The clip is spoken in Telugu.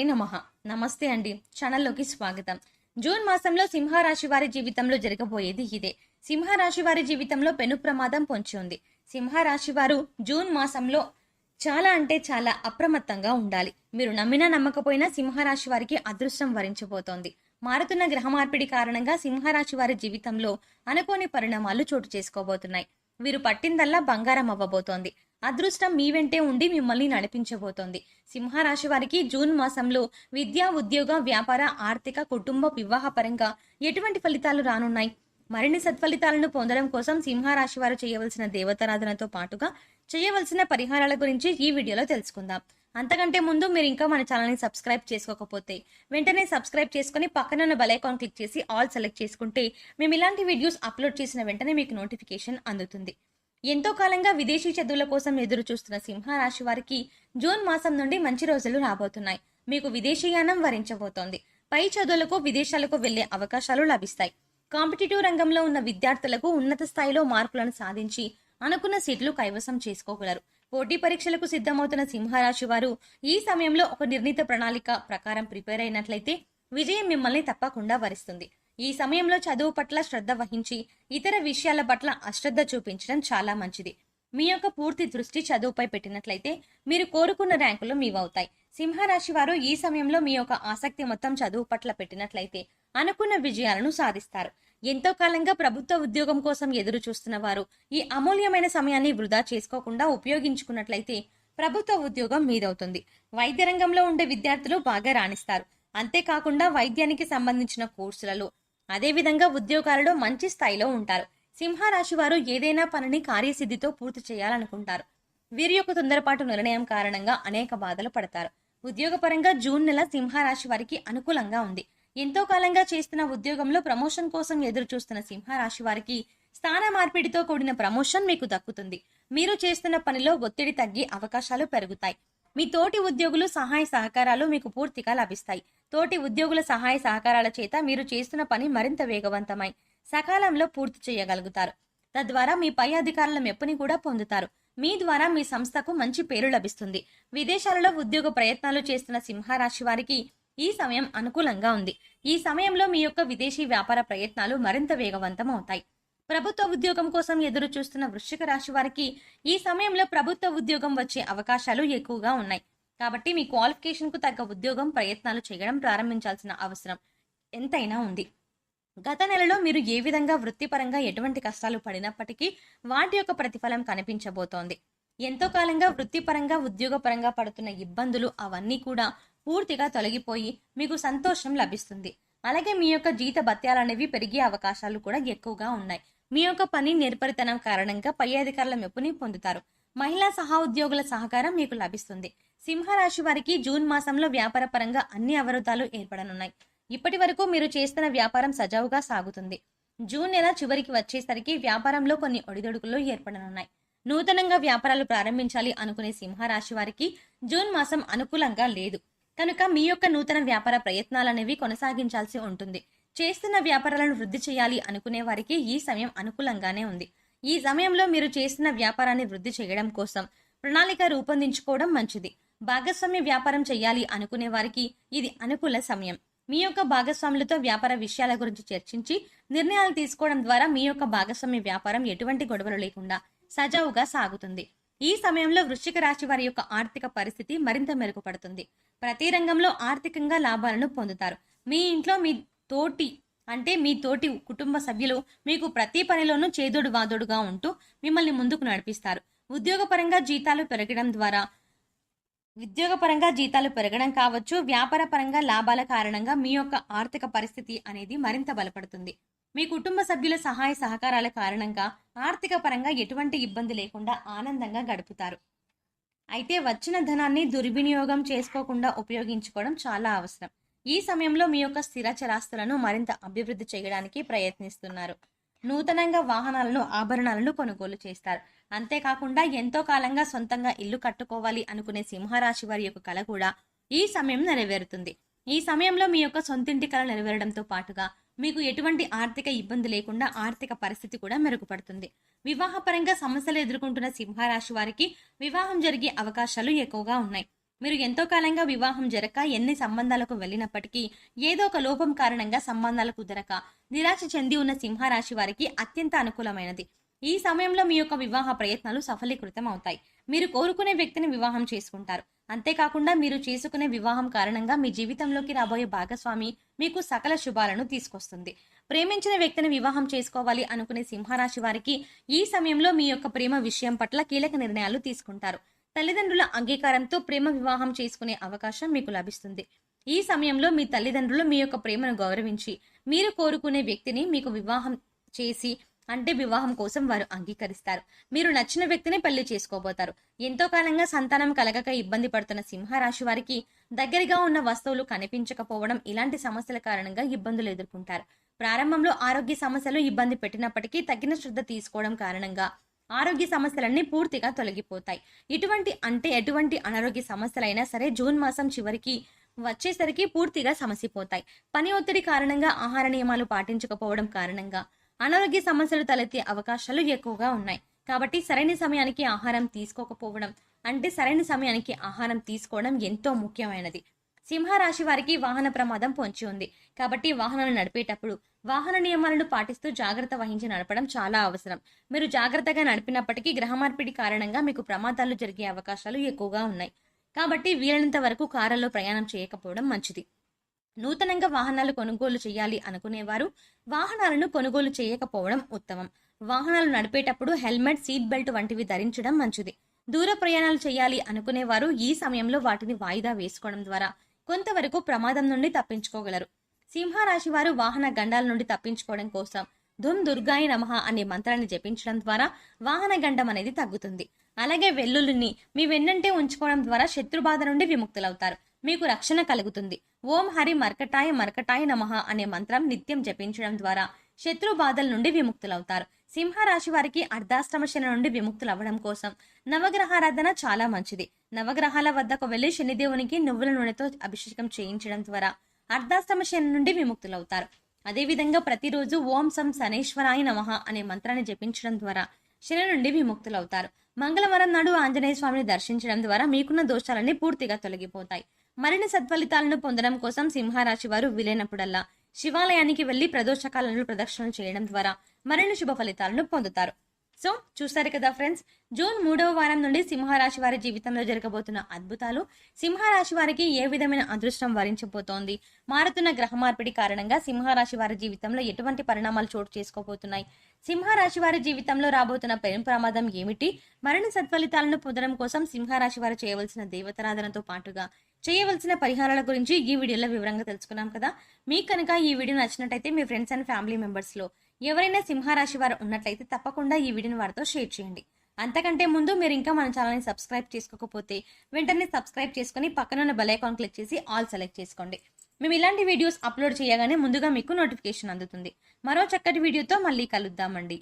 శ్రీమాత్రే నమ. నమస్తే అండి. ఛానల్లోకి స్వాగతం. జూన్ మాసంలో సింహరాశి వారి జీవితంలో జరగబోయేది ఇదే. సింహరాశి వారి జీవితంలో పెను ప్రమాదం పొంచి ఉంది. సింహరాశి వారు జూన్ మాసంలో చాలా అంటే చాలా అప్రమత్తంగా ఉండాలి. మీరు నమ్మినా నమ్మకపోయినా సింహరాశి వారికి అదృష్టం వరించబోతోంది. మారుతున్న గ్రహ మార్పిడి కారణంగా సింహరాశి వారి జీవితంలో అనుకోని పరిణామాలు చోటు చేసుకోబోతున్నాయి. వీరు పట్టిందల్లా బంగారం అవ్వబోతోంది. అదృష్టం మీ వెంటే ఉండి మిమ్మల్ని నడిపించబోతోంది. సింహరాశి వారికి జూన్ మాసంలో విద్యా ఉద్యోగ వ్యాపార ఆర్థిక కుటుంబ వివాహ పరంగా ఎటువంటి ఫలితాలు రానున్నాయి? మరిన్ని సత్ఫలితాలను పొందడం కోసం సింహరాశి వారు చేయవలసిన దేవతారాధనతో పాటుగా చేయవలసిన పరిహారాల గురించి ఈ వీడియోలో తెలుసుకుందాం. అంతకంటే ముందు మీరు ఇంకా మన ఛానల్ని సబ్స్క్రైబ్ చేసుకోకపోతే వెంటనే సబ్స్క్రైబ్ చేసుకుని పక్కన ఉన్న బెల్ క్లిక్ చేసి ఆల్ సెలెక్ట్ చేసుకుంటే మేము ఇలాంటి వీడియోస్ అప్లోడ్ చేసిన వెంటనే మీకు నోటిఫికేషన్ అందుతుంది. ఎంతో కాలంగా విదేశీ చదువుల కోసం ఎదురు చూస్తున్న సింహరాశి వారికి జూన్ మాసం నుండి మంచి రోజులు రాబోతున్నాయి. మీకు విదేశీయానం వరించబోతోంది. పై చదువులకు విదేశాలకు వెళ్ళే అవకాశాలు లభిస్తాయి. కాంపిటేటివ్ రంగంలో ఉన్న విద్యార్థులకు ఉన్నత స్థాయిలో మార్కులను సాధించి అనుకున్న సీట్లు కైవసం చేసుకోగలరు. పోటీ పరీక్షలకు సిద్ధమవుతున్న సింహరాశి వారు ఈ సమయంలో ఒక నిర్ణీత ప్రణాళిక ప్రకారం ప్రిపేర్ అయినట్లయితే విజయం మిమ్మల్ని తప్పకుండా వరిస్తుంది. ఈ సమయంలో చదువు పట్ల శ్రద్ధ వహించి ఇతర విషయాల పట్ల అశ్రద్ధ చూపించడం చాలా మంచిది. మీ యొక్క పూర్తి దృష్టి చదువుపై పెట్టినట్లయితే మీరు కోరుకున్న ర్యాంకులు మీవవుతాయి. సింహరాశి వారు ఈ సమయంలో మీ యొక్క ఆసక్తి మొత్తం చదువు పట్ల పెట్టినట్లయితే అనుకున్న విజయాలను సాధిస్తారు. ఎంతో కాలంగా ప్రభుత్వ ఉద్యోగం కోసం ఎదురు చూస్తున్న వారు ఈ అమూల్యమైన సమయాన్ని వృధా చేసుకోకుండా ఉపయోగించుకున్నట్లయితే ప్రభుత్వ ఉద్యోగం మీదవుతుంది. వైద్య రంగంలో ఉండే విద్యార్థులు బాగా రాణిస్తారు. అంతేకాకుండా వైద్యానికి సంబంధించిన కోర్సులలో అదేవిధంగా ఉద్యోగాలలో మంచి స్థాయిలో ఉంటారు. సింహరాశి వారు ఏదైనా పనిని కార్యసిద్ధితో పూర్తి చేయాలనుకుంటారు. వీరి యొక్క తొందరపాటు నిర్ణయం కారణంగా అనేక బాధలు పడతారు. ఉద్యోగపరంగా జూన్ నెల సింహరాశి వారికి అనుకూలంగా ఉంది. ఎంతో కాలంగా చేస్తున్న ఉద్యోగంలో ప్రమోషన్ కోసం ఎదురు చూస్తున్న సింహరాశి వారికి స్థాన మార్పిడితో కూడిన ప్రమోషన్ మీకు దక్కుతుంది. మీరు చేస్తున్న పనిలో ఒత్తిడి తగ్గి అవకాశాలు పెరుగుతాయి. మీ తోటి ఉద్యోగులు సహాయ సహకారాలు మీకు పూర్తిగా లభిస్తాయి. తోటి ఉద్యోగుల సహాయ సహకారాల చేత మీరు చేస్తున్న పని మరింత వేగవంతమై సకాలంలో పూర్తి చేయగలుగుతారు. తద్వారా మీ పై అధికారుల మెప్పుని కూడా పొందుతారు. మీ ద్వారా మీ సంస్థకు మంచి పేరు లభిస్తుంది. విదేశాలలో ఉద్యోగ ప్రయత్నాలు చేస్తున్న సింహరాశి వారికి ఈ సమయం అనుకూలంగా ఉంది. ఈ సమయంలో మీ యొక్క విదేశీ వ్యాపార ప్రయత్నాలు మరింత వేగవంతం అవుతాయి ప్రభుత్వ ఉద్యోగం కోసం ఎదురు చూస్తున్న వృశ్చిక రాశి వారికి ఈ సమయంలో ప్రభుత్వ ఉద్యోగం వచ్చే అవకాశాలు ఎక్కువగా ఉన్నాయి. కాబట్టి మీ క్వాలిఫికేషన్కు తగ్గ ఉద్యోగం ప్రయత్నాలు చేయడం ప్రారంభించాల్సిన అవసరం ఎంతైనా ఉంది. గత నెలలో మీరు ఏ విధంగా వృత్తిపరంగా ఎటువంటి కష్టాలు పడినప్పటికీ వాటి యొక్క ప్రతిఫలం కనిపించబోతోంది. ఎంతో కాలంగా వృత్తిపరంగా ఉద్యోగపరంగా పడుతున్న ఇబ్బందులు అవన్నీ కూడా పూర్తిగా తొలగిపోయి మీకు సంతోషం లభిస్తుంది. అలాగే మీ యొక్క జీత భత్యాలనేవి పెరిగే అవకాశాలు కూడా ఎక్కువగా ఉన్నాయి. మీ యొక్క పని నేర్పరితనం కారణంగా పై అధికారుల మెప్పుని పొందుతారు. మహిళా సహా ఉద్యోగుల సహకారం మీకు లభిస్తుంది. సింహరాశి వారికి జూన్ మాసంలో వ్యాపార పరంగా అన్ని అవరోధాలు ఏర్పడనున్నాయి. ఇప్పటి వరకు మీరు చేస్తున్న వ్యాపారం సజావుగా సాగుతుంది. జూన్ నెల చివరికి వచ్చేసరికి వ్యాపారంలో కొన్ని ఒడిదొడుకులు ఏర్పడనున్నాయి. నూతనంగా వ్యాపారాలు ప్రారంభించాలి అనుకునే సింహరాశి వారికి జూన్ మాసం అనుకూలంగా లేదు. కనుక మీ యొక్క నూతన వ్యాపార ప్రయత్నాలనేవి కొనసాగించాల్సి ఉంటుంది. చేస్తున్న వ్యాపారాలను వృద్ధి చేయాలి అనుకునే వారికి ఈ సమయం అనుకూలంగానే ఉంది. ఈ సమయంలో మీరు చేస్తున్న వ్యాపారాన్ని వృద్ధి చేయడం కోసం ప్రణాళిక రూపొందించుకోవడం మంచిది. భాగస్వామ్య వ్యాపారం చేయాలి అనుకునే వారికి ఇది అనుకూల సమయం. మీ యొక్క భాగస్వాములతో వ్యాపార విషయాల గురించి చర్చించి నిర్ణయాలు తీసుకోవడం ద్వారా మీ యొక్క భాగస్వామ్య వ్యాపారం ఎటువంటి గొడవలు లేకుండా సజావుగా సాగుతుంది. ఈ సమయంలో వృశ్చిక రాశి వారి యొక్క ఆర్థిక పరిస్థితి మరింత మెరుగుపడుతుంది. ప్రతి రంగంలో ఆర్థికంగా లాభాలను పొందుతారు. మీ ఇంట్లో మీ తోటి అంటే మీ తోటి కుటుంబ సభ్యులు మీకు ప్రతి పనిలోనూ చేదోడు వాదోడుగా ఉంటూ మిమ్మల్ని ముందుకు నడిపిస్తారు. ఉద్యోగపరంగా జీతాలు పెరగడం ద్వారా ఉద్యోగపరంగా జీతాలు పెరగడం కావచ్చు వ్యాపార పరంగా లాభాల కారణంగా మీ యొక్క ఆర్థిక పరిస్థితి అనేది మరింత బలపడుతుంది. మీ కుటుంబ సభ్యుల సహాయ సహకారాల కారణంగా ఆర్థిక పరంగా ఎటువంటి ఇబ్బంది లేకుండా ఆనందంగా గడుపుతారు. అయితే వచ్చిన ధనాన్ని దుర్వినియోగం చేసుకోకుండా ఉపయోగించుకోవడం చాలా అవసరం. ఈ సమయంలో మీ యొక్క స్థిర చరాస్తులను మరింత అభివృద్ధి చేయడానికి ప్రయత్నిస్తున్నారు. నూతనంగా వాహనాలను ఆభరణాలను కొనుగోలు చేస్తారు. అంతేకాకుండా ఎంతో కాలంగా సొంతంగా ఇల్లు కట్టుకోవాలి అనుకునే సింహరాశి వారి యొక్క కళ కూడా ఈ సమయం నెరవేరుతుంది. ఈ సమయంలో మీ యొక్క సొంతింటి కళ నెరవేరడంతో పాటుగా మీకు ఎటువంటి ఆర్థిక ఇబ్బంది లేకుండా ఆర్థిక పరిస్థితి కూడా మెరుగుపడుతుంది. వివాహపరంగా సమస్యలు ఎదుర్కొంటున్న సింహరాశి వారికి వివాహం జరిగే అవకాశాలు ఎక్కువగా ఉన్నాయి. మీరు ఎంతో కాలంగా వివాహం జరగక ఎన్ని సంబంధాలకు వెళ్ళినప్పటికీ ఏదో ఒక లోపం కారణంగా సంబంధాలు కుదరక నిరాశ చెంది ఉన్న సింహరాశి వారికి అత్యంత అనుకూలమైనది. ఈ సమయంలో మీ యొక్క వివాహ ప్రయత్నాలు సఫలీకృతం అవుతాయి. మీరు కోరుకునే వ్యక్తిని వివాహం చేసుకుంటారు. అంతేకాకుండా మీరు చేసుకునే వివాహం కారణంగా మీ జీవితంలోకి రాబోయే భాగస్వామి మీకు సకల శుభాలను తీసుకొస్తుంది. ప్రేమించిన వ్యక్తిని వివాహం చేసుకోవాలి అనుకునే సింహరాశి వారికి ఈ సమయంలో మీ యొక్క ప్రేమ విషయం పట్ల కీలక నిర్ణయాలు తీసుకుంటారు. తల్లిదండ్రుల అంగీకారంతో ప్రేమ వివాహం చేసుకునే అవకాశం మీకు లభిస్తుంది. ఈ సమయంలో మీ తల్లిదండ్రులు మీ యొక్క ప్రేమను గౌరవించి మీరు కోరుకునే వ్యక్తిని మీకు వివాహం చేసి అంటే వివాహం కోసం వారు అంగీకరిస్తారు. మీరు నచ్చిన వ్యక్తిని పెళ్ళి చేసుకోబోతారు. ఎంతో కాలంగా సంతానం కలగక ఇబ్బంది పడుతున్న సింహరాశి వారికి దగ్గరగా ఉన్న వస్తువులు కనిపించకపోవడం ఇలాంటి సమస్యల కారణంగా ఇబ్బందులు ఎదుర్కొంటారు. ప్రారంభంలో ఆరోగ్య సమస్యలు ఇబ్బంది పెట్టినప్పటికీ తగిన శ్రద్ధ తీసుకోవడం కారణంగా ఆరోగ్య సమస్యలన్నీ పూర్తిగా తొలగిపోతాయి. ఇటువంటి అంటే ఎటువంటి అనారోగ్య సమస్యలైనా సరే జూన్ మాసం చివరికి వచ్చేసరికి పూర్తిగా సమసిపోతాయి. పని ఒత్తిడి కారణంగా ఆహార నియమాలు పాటించకపోవడం కారణంగా అనారోగ్య సమస్యలు తలెత్తే అవకాశాలు ఎక్కువగా ఉన్నాయి. కాబట్టి సరైన సమయానికి ఆహారం తీసుకోకపోవడం అంటే సరైన సమయానికి ఆహారం తీసుకోవడం ఎంతో ముఖ్యమైనది. సింహరాశి వారికి వాహన ప్రమాదం పొంచి ఉంది. కాబట్టి వాహనాలు నడిపేటప్పుడు వాహన నియమాలను పాటిస్తూ జాగ్రత్త వహించి నడపడం చాలా అవసరం. మీరు జాగ్రత్తగా నడిపినప్పటికీ గ్రహ మార్పిడి కారణంగా మీకు ప్రమాదాలు జరిగే అవకాశాలు ఎక్కువగా ఉన్నాయి. కాబట్టి వీలైనంత వరకు కారులో ప్రయాణం చేయకపోవడం మంచిది. నూతనంగా వాహనాలు కొనుగోలు చేయాలి అనుకునేవారు వాహనాలను కొనుగోలు చేయకపోవడం ఉత్తమం. వాహనాలు నడిపేటప్పుడు హెల్మెట్ సీట్ బెల్ట్ వంటివి ధరించడం మంచిది. దూర ప్రయాణాలు చేయాలి అనుకునేవారు ఈ సమయంలో వాటిని వాయిదా వేసుకోవడం ద్వారా కొంతవరకు ప్రమాదం నుండి తప్పించుకోగలరు. సింహరాశి వారు వాహన గండాల నుండి తప్పించుకోవడం కోసం ధుమ్ దుర్గాయ నమః అనే మంత్రాన్ని జపించడం ద్వారా వాహన గండం అనేది తగ్గుతుంది. అలాగే వెల్లుల్లిని మీ వెన్నంటే ఉంచుకోవడం ద్వారా శత్రుబాధ నుండి విముక్తులవుతారు. మీకు రక్షణ కలుగుతుంది. ఓం హరి మర్కటాయ మర్కటాయ నమః అనే మంత్రం నిత్యం జపించడం ద్వారా శత్రు బాధల నుండి విముక్తులవుతారు. సింహరాశి వారికి అర్ధాష్టమ శని నుండి విముక్తులు అవ్వడం కోసం నవగ్రహారాధన చాలా మంచిది. నవగ్రహాల వద్దకు వెళ్ళి శనిదేవునికి నువ్వుల నూనెతో అభిషేకం చేయించడం ద్వారా అర్ధాష్టమ శని నుండి విముక్తులవుతారు. అదేవిధంగా ప్రతిరోజు ఓం సం శనేశ్వరాయ నమః అనే మంత్రాన్ని జపించడం ద్వారా శని నుండి విముక్తులవుతారు. మంగళవారం నాడు ఆంజనేయ స్వామిని దర్శించడం ద్వారా మీకున్న దోషాలన్నీ పూర్తిగా తొలగిపోతాయి. మరిన్ని సత్ఫలితాలను పొందడం కోసం సింహరాశి వారు వీలైనప్పుడల్లా శివాలయానికి వెళ్ళి ప్రదోషకాలను ప్రదక్షిణలు చేయడం ద్వారా మరిన్ని శుభ ఫలితాలను పొందుతారు. సో చూస్తారు కదా ఫ్రెండ్స్ జూన్ మూడవ వారం నుండి సింహరాశి వారి జీవితంలో జరగబోతున్న అద్భుతాలు సింహరాశి వారికి ఏ విధమైన అదృష్టం వరించబోతోంది? మారుతున్న గ్రహ మార్పిడి కారణంగా సింహరాశి వారి జీవితంలో ఎటువంటి పరిణామాలు చోటు చేసుకోబోతున్నాయి? సింహరాశి వారి జీవితంలో రాబోతున్న పెను ప్రమాదం ఏమిటి? మరణ సత్ఫలితాలను పొందడం కోసం సింహరాశి వారు చేయవలసిన దేవతారాధనతో పాటుగా చేయవలసిన పరిహారాల గురించి ఈ వీడియోలో వివరంగా తెలుసుకున్నాం కదా. మీకు కనుక ఈ వీడియో నచ్చినట్టయితే మీ ఫ్రెండ్స్ అండ్ ఫ్యామిలీ మెంబర్స్లో ఎవరైనా సింహరాశి వారు ఉన్నట్లయితే తప్పకుండా ఈ వీడియోని వారితో షేర్ చేయండి. అంతకంటే ముందు మీరు ఇంకా మన ఛానల్ని సబ్స్క్రైబ్ చేసుకోకపోతే వెంటనే సబ్స్క్రైబ్ చేసుకుని పక్కన ఉన్న బెల్ ఐకాన్ క్లిక్ చేసి ఆల్ సెలెక్ట్ చేసుకోండి. మేము ఇలాంటి వీడియోస్ అప్లోడ్ చేయగానే ముందుగా మీకు నోటిఫికేషన్ అందుతుంది. మరో చక్కటి వీడియోతో మళ్ళీ కలుద్దామండి.